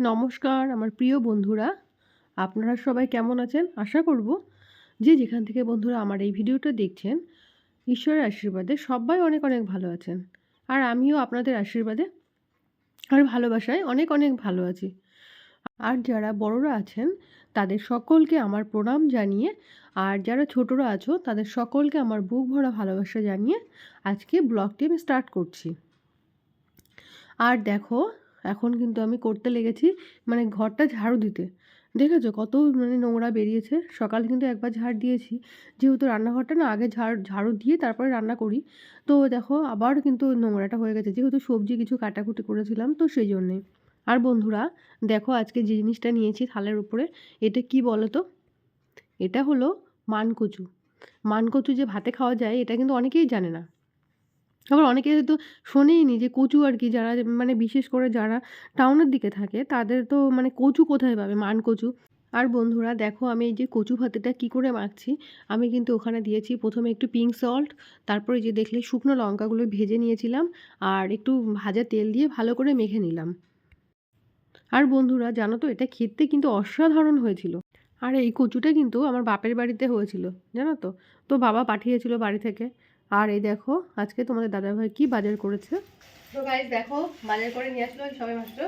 নমস্কার, আমার প্রিয় বন্ধুরা। আপনারা সবাই কেমন আছেন? আশা করব যে যেখান থেকে বন্ধুরা আমার এই ভিডিওটা দেখছেন, ঈশ্বরের আশীর্বাদে সবাই অনেক অনেক ভালো আছেন। আর আমিও আপনাদের আশীর্বাদে আর ভালোবাসায় অনেক অনেক ভালো আছি। আর যারা বড়রা আছেন, তাদের সকলকে আমার প্রণাম জানিয়ে, আর যারা ছোটরা আছো, তাদের সকলকে আমার বুক ভরা ভালোবাসা জানিয়ে আজকে ব্লগটি আমি স্টার্ট করছি। আর দেখো এখন কিন্তু আমি করতে লেগেছি মানে ঘরটা ঝাড়ু দিতে। দেখেছ কত মানে নোংরা বেরিয়েছে? সকালে কিন্তু একবার ঝাড় দিয়েছি। যেহেতু রান্নাঘরটা না আগে ঝাড়, ঝাড়ু দিয়ে তারপরে রান্না করি। তো দেখো আবার কিন্তু নোংরাটা হয়ে গেছে। যেহেতু সবজি কিছু কাটাকুটি করেছিলাম, তো সেই জন্যে। আর বন্ধুরা, দেখো আজকে যে জিনিসটা নিয়েছি থালের উপরে, এটা কি বলো তো এটা হলো মানকচু। মানকচু যে ভাতে খাওয়া যায়, এটা কিন্তু অনেকেই জানে না। আবার অনেকে হয়তো শোনেইনি যে কচু আর কি যারা মানে বিশেষ করে যারা টাউনের দিকে থাকে, তাদের তো মানে কচু কোথায় পাবে? মান কচু আর বন্ধুরা দেখো আমি এই যে কচু ভাতেটা কী করে মাখছি? আমি কিন্তু ওখানে দিয়েছি প্রথমে একটু পিঙ্ক সল্ট তারপরে যে দেখলে শুকনো লঙ্কাগুলো ভেজে নিয়েছিলাম আর একটু ভাজা তেল দিয়ে ভালো করে মেখে নিলাম। আর বন্ধুরা জানো তো এটা খেতে কিন্তু অসাধারণ হয়েছিল। আর এই কচুটা কিন্তু আমার বাপের বাড়িতে হয়েছিল, জানো তো? তো বাবা পাঠিয়েছিল বাড়ি থেকে। আর এই দেখো, আজকে তোমাদের দাদাভাই কি বাজার করেছে? তো গাইজ দেখো, বাজার করে নিয়ে আসলো সবাই মাত্র।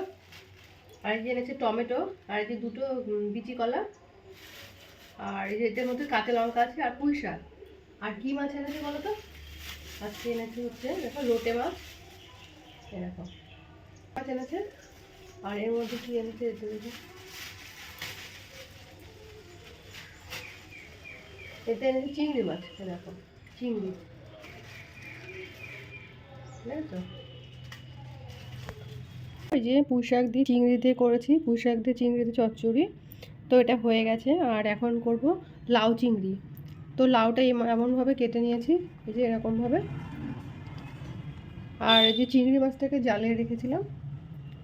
আর এই যে এনেছে টমেটো, আর এই যে দুটো বিচি কলা, আর এই যে এটার মধ্যে কাঁচা লঙ্কা আছে আর পুঁই শাক। আর কি মাছ এনেছে বলো তো? আজকে এনেছে হচ্ছে, দেখো লোটে মাছ। এরকম মাছ এনেছে। আর এর মধ্যে কি এনেছে? দেখো এতে এনেছে চিংড়ি মাছ এরকম চিংড়ি। ওই যে পুঁই শাক দিয়ে চিংড়ি দিয়ে করেছি পুঁই শাক দিয়ে চিংড়ি দিয়ে চচ্চড়ি। তো এটা হয়ে গেছে আর এখন করব লাউ চিংড়ি। তো লাউটা এমনভাবে কেটে নিয়েছি এই যে এরকমভাবে। আর এই যে চিংড়ি মাছটাকে জ্বালিয়ে রেখেছিলাম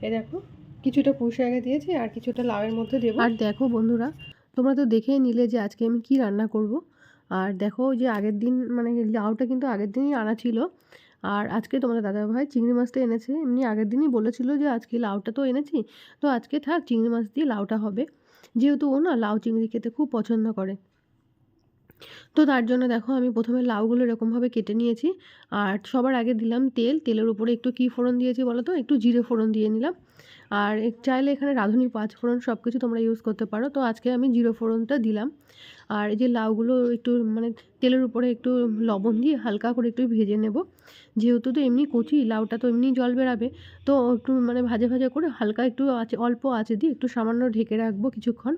এ দেখো কিছুটা পুঁই শাকে দিয়েছি আর কিছুটা লাউয়ের মধ্যে দেবো। আর দেখো বন্ধুরা তোমরা তো দেখেই নিলে যে আজকে আমি কি রান্না করব। আর দেখো যে আগের দিন মানে লাউটা কিন্তু আগের দিনই আনা ছিল আর আজকে তোমাদের দাদাভাই চিংড়ি মাছটা এনেছে। এমনি আগের দিনই বলেছিল যে আজকে লাউটা তো এনেছি। তো আজকে থাক চিংড়ি মাছ দিয়ে লাউটা হবে। যেহেতু ও না লাউ চিংড়ি খেতে খুব পছন্দ করে। তো তার জন্য দেখো আমি প্রথমে লাউগুলো এরকমভাবে কেটে নিয়েছি। আর সবার আগে দিলাম তেল। তেলের উপরে একটু কী ফোড়ন দিয়েছি বলো তো? একটু জিরে ফোড়ন দিয়ে নিলাম। আর চাইলে এখানে রাঁধুনি পাঁচ ফোড়ন সব কিছু তোমরা ইউজ করতে পারো। তো আজকে আমি জিরো ফোড়নটা দিলাম। আর এই যে লাউগুলো একটু মানে তেলের উপরে একটু লবণ দিয়ে হালকা করে একটু ভেজে নেব। যেহেতু তো এমনি কচি, লাউটা তো এমনি জল বেরাবে। তো একটু মানে ভাজা ভাজা করে হালকা একটু আছে অল্প আছে দিয়ে একটু সামান্য ঢেকে রাখব কিছুক্ষণ।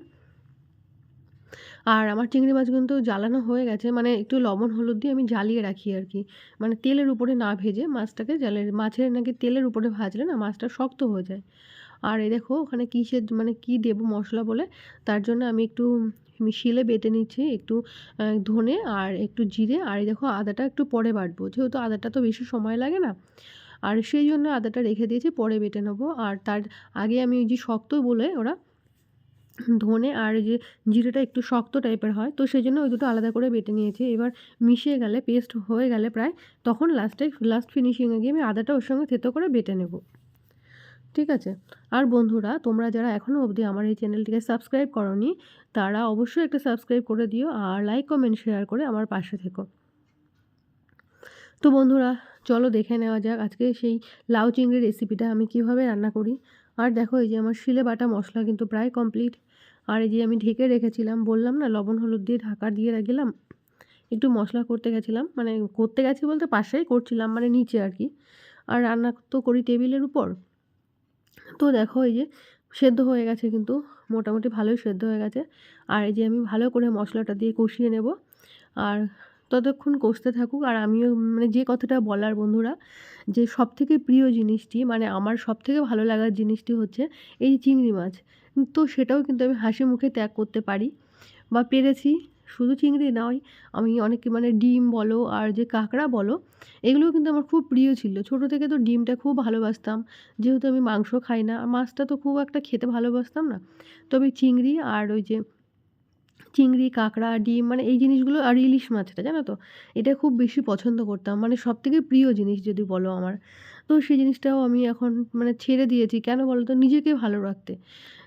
আর আমার চিংড়ি মাছ কিন্তু জ্বালানো হয়ে গেছে মানে একটু লবণ, হলুদ দিয়ে আমি জ্বালিয়ে রাখি আর কি। মানে তেলের উপরে না ভেজে মাছটাকে জ্বালিয়ে, মাছের নাকি তেলের উপরে ভাজলে না মাছটা শক্ত হয়ে যায়। আর এই দেখো ওখানে কিসের মানে কি দেবো মশলা বলে, তার জন্য আমি একটু শিলে বেটে নিচ্ছি একটু ধনে আর একটু জিরে। আর এই দেখো আদাটা একটু পরে বাটবো, যেহেতু আদাটা তো বেশি সময় লাগে না। আর সেই জন্য আদাটা রেখে দিয়েছি, পরে বেটে নেব। আর তার আগে আমি ওই যে শক্ত বলে ওরা ধনে আর যে জিরেটা একটু শক্ত টাইপের হয়, তো সেই জন্য ওই দুটো আলাদা করে বেটে নিয়েছি। এবার মিশিয়ে গেলে, পেস্ট হয়ে গেলে প্রায়, তখন লাস্টে, লাস্ট ফিনিশিংয়ে গিয়ে আমি আদাটা ওর সঙ্গে থেতো করে বেটে নেব। ঠিক আছে? আর বন্ধুরা, তোমরা যারা এখনও অবধি আমার এই চ্যানেলটিকে সাবস্ক্রাইব করনি, তারা অবশ্যই একটা সাবস্ক্রাইব করে দিও আর লাইক, কমেন্ট, শেয়ার করে আমার পাশে থেকো। তো বন্ধুরা, চলো দেখে নেওয়া যাক আজকে সেই লাউ চিংড়ির রেসিপিটা আমি কীভাবে রান্না করি। আর দেখো, এই যে আমার শিলে বাটা মশলা কিন্তু প্রায় কমপ্লিট আর এই যে আমি ঢেকে রেখেছিলাম, বললাম না, লবণ, হলুদ দিয়ে ঢাকা দিয়ে গেলাম একটু মশলা করতে গেছিলাম মানে করতে গেছি বলতে পাশেই করছিলাম মানে নিচে আর কি। আর রান্না তো করি টেবিলের উপর। তো দেখো এই যে সেদ্ধ হয়ে গেছে কিন্তু, মোটামুটি ভালোই সেদ্ধ হয়ে গেছে। আর এই যে আমি ভালো করে মশলাটা দিয়ে কষিয়ে নেব। আর ততক্ষণ কষতে থাকুক। আর আমিও মানে যে কথাটা বলার বন্ধুরা, যে সব থেকে প্রিয় জিনিসটি মানে আমার সব থেকে ভালো লাগার জিনিসটি হচ্ছে এই চিংড়ি মাছ। তো সেটাও কিন্তু আমি হাসি মুখে ত্যাগ করতে পারি। বা পেরেছি। শুধু চিংড়ি নয়, আমি অনেক মানে ডিম বলো আর যে কাঁকড়া বলো, এগুলোও কিন্তু আমার খুব প্রিয় ছিল। ছোটো থেকে তো ডিমটা খুব ভালোবাসতাম। যেহেতু আমি মাংস খাই না, মাছটা তো খুব একটা খেতে ভালোবাসতাম না। তবে চিংড়ি আর ওই যে চিংড়ি, কাঁকড়া, ডিম মানে এই জিনিসগুলো আর ইলিশ মাছটা, জানো তো? এটা খুব বেশি পছন্দ করতাম। মানে সব থেকে প্রিয় জিনিস যদি বলো আমার। তো সেই জিনিসটাও আমি এখন মানে ছেড়ে দিয়েছি। কেন বলো তো? নিজেকে ভালো রাখতে।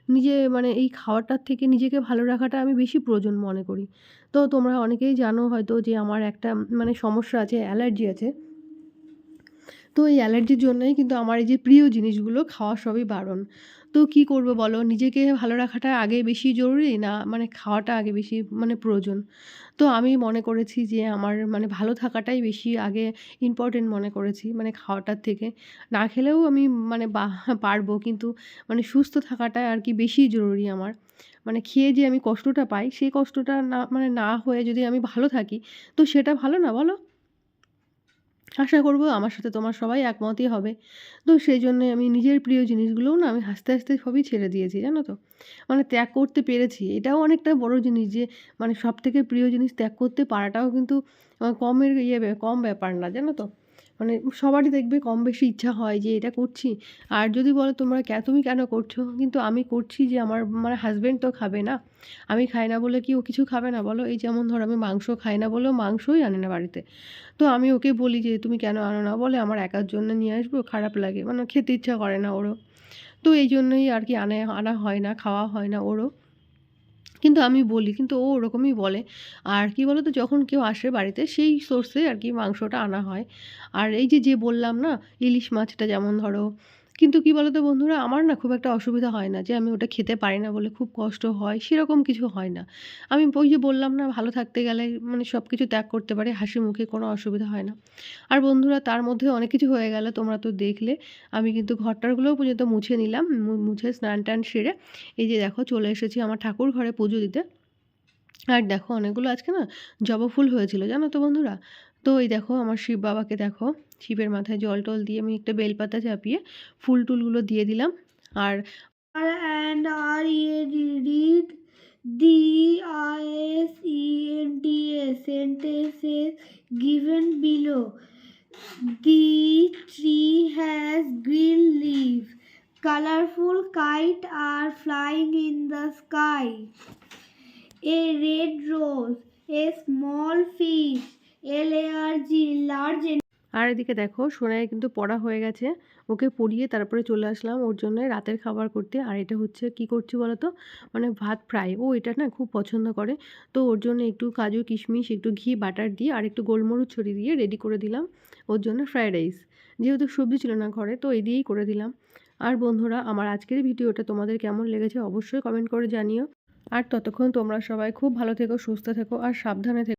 নিজে মানে এই খাওয়াটার থেকে নিজেকে ভালো রাখাটা আমি বেশি প্রয়োজন মনে করি। তো তোমরা অনেকেই জানো হয়তো যে আমার একটা মানে সমস্যা আছে, অ্যালার্জি আছে। তো এই অ্যালার্জির জন্যই কিন্তু আমার এই যে প্রিয় জিনিসগুলো খাওয়া সবই বারণ। তো কী করব বলো? নিজেকে ভালো রাখাটা আগে বেশি জরুরি না মানে খাওয়াটা আগে বেশি মানে প্রয়োজন। তো আমি মনে করেছি যে আমার মানে ভালো থাকাটাই বেশি আগে ইম্পর্টেন্ট মনে করেছি মানে খাওয়াটার থেকে। না খেলেও আমি মানে পারব কিন্তু মানে সুস্থ থাকাটা আর কি বেশি জরুরি আমার। মানে খেয়ে যে আমি কষ্টটা পাই, সেই কষ্টটা না মানে না হয়ে যদি আমি ভালো থাকি, তো সেটা ভালো না বলো? আশা করব আমার সাথে তোমার সবাই একমতই হবে। তো সেই জন্যে আমি নিজের প্রিয় জিনিসগুলোও না আমি হাসতে হাসতে সবই ছেড়ে দিয়েছি, জানো তো? মানে ত্যাগ করতে পেরেছি। এটাও অনেকটা বড় জিনিস যে মানে সব থেকে প্রিয় জিনিস ত্যাগ করতে পারাটাও কিন্তু কমের ইয়ে কম ব্যাপার না, জানো তো? মানে সবারই দেখবে কম বেশি ইচ্ছা হয় যে এটা করছি। আর যদি বলো তোমরা কে, তুমি কেন করছ? কিন্তু আমি করছি যে আমার মানে হাজব্যান্ড তো খাবে না। আমি খাই না বলে কি ও কিছু খাবে না বলো? এই যেমন ধরো আমি মাংস খাই না বলেও মাংসই আনে না বাড়িতে। তো আমি ওকে বলি যে তুমি কেন আনো না বলে আমার একার জন্য নিয়ে আসব, খারাপ লাগে। মানে খেতে ইচ্ছা করে না ওরও। তো এই জন্যই আর কি আনে, আনা হয় না, খাওয়া হয় না ওরও। কিন্তু আমি বলি, কিন্তু ও ওরকমই বলে। আর কি বলো তো যখন কেউ আসে বাড়িতে, সেই সোর্সে আর কি মাংসটা আনা হয়। আর এই যে যে বললাম না, ইলিশ মাছটা যেমন ধরো কিন্তু কি বলো তো বন্ধুরা? আমার না খুব একটা অসুবিধা হয় না যে আমি ওটা খেতে পারি না বলে খুব কষ্ট হয়, সেরকম কিছু হয় না। আমি ওই যে বললাম না, ভালো থাকতে গেলে মানে সব কিছু ত্যাগ করতে পারি, হাসি মুখে কোনো অসুবিধা হয় না। আর বন্ধুরা, তার মধ্যে অনেক কিছু হয়ে গেল, তোমরা তো দেখলে। আমি কিন্তু ঘরটারগুলোও পর্যন্ত মুছে নিলাম মুছে স্নান টান সেরে এই যে দেখো চলে এসেছি আমার ঠাকুর ঘরে পুজো দিতে। আর দেখো অনেকগুলো আজকে না জবা ফুল হয়েছিল, জানো তো বন্ধুরা? তো এই দেখো আমার শিব বাবাকে দেখো, শিবের মাথায় জল টল দিয়ে আমি একটা বেলপাতা চাপিয়ে ফুল টুলগুলো দিয়ে দিলাম। আর colourful kite R flying in the sky a red rose a small এদিকে দেখো সোনায় কিন্তু পড়া হয়ে গেছে। ওকে পড়িয়ে তারপরে চলে আসলাম ওর জন্য রাতের খাবার করতে। আর এটা হচ্ছে কি করছি বলো তো মানে ভাত ফ্রাই। ও এটা না খুব পছন্দ করে। তো ওর জন্য একটু কাজু, কিশমিশ, একটু ঘি, বাটার দিয়ে আর একটু গোলমরিচ ছড়িয়ে দিয়ে রেডি করে দিলাম ওর জন্য ফ্রায়েড রাইস যেহেতু সবজি ছিল না ঘরে তো এই দিয়েই করে দিলাম। আর বন্ধুরা, আমার আজকের ভিডিওটা তোমাদের কেমন লেগেছে অবশ্যই কমেন্ট করে জানিও। আর ততক্ষণ তোমরা সবাই খুব ভালো থেকো, সুস্থ থেকো আর সাবধানে থেকো।